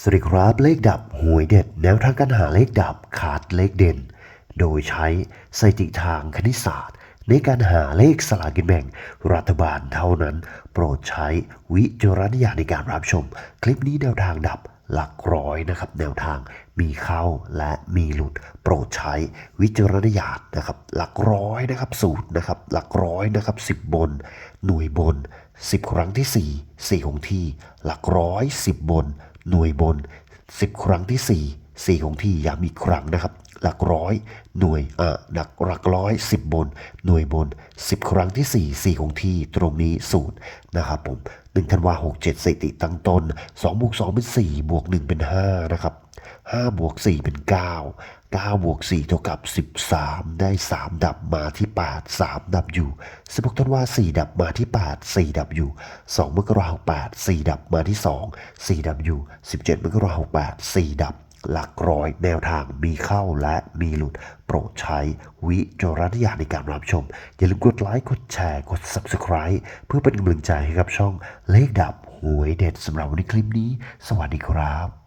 สวัสดีครับเลขดับหวยเด็ดแนวทางการหาเลขดับขาดเลขเด่น โดยใช้สถิติทางคณิตศาสตร์ ในการหาเลขสลากินแบ่ง รัฐบาลเท่านั้น โปรดใช้วิจารณญาณในการรับชม คลิปนี้แนวทางดับ หลักร้อยนะครับ แนวทางมีเข้าและมีหลุดโปรดใช้วิจารณญาณนะครับ หลักร้อยนะครับสูตรนะครับ หลักร้อยนะครับสิบบน หน่วยบน 10 ครั้งที่ 4 4 ของที่ หลักร้อย 10 บน หน่วยบน 10 ครั้งที่ 4 4 ของที่ย้ำอีกครั้งนะครับ หลักร้อยหน่วยอะหลักหลักร้อย 10 บน หน่วยบน 10 ครั้งที่ 4 4 ของที่ตรงนี้สูตรนะครับผม1ธันวา67สถิติตั้งต้น2บวก2เป็น4บวก1เป็น5นะครับ5บวก4เป็น 9 9บวก4เท่ากับ 13 ได้ 3 ดับมาที่ 8 3 ดับอยู่ 16ธันวา4ดับมาที่ 8 4 ดับอยู่ 2มกราคม8 4 ดับมาที่ 2 4 ดับอยู่ 17มกราคม8 4 ดับ หลักร้อยแนวทางมีเข้าและมีหลุด โปรดใช้วิจารณญาณในการรับชม อย่าลืมกดไลค์ กดแชร์ กด Subscribe เพื่อเป็นกำลังใจให้กับช่องเลขดับหวยเด็ดสำหรับวันนี้คลิปนี้ สวัสดีครับ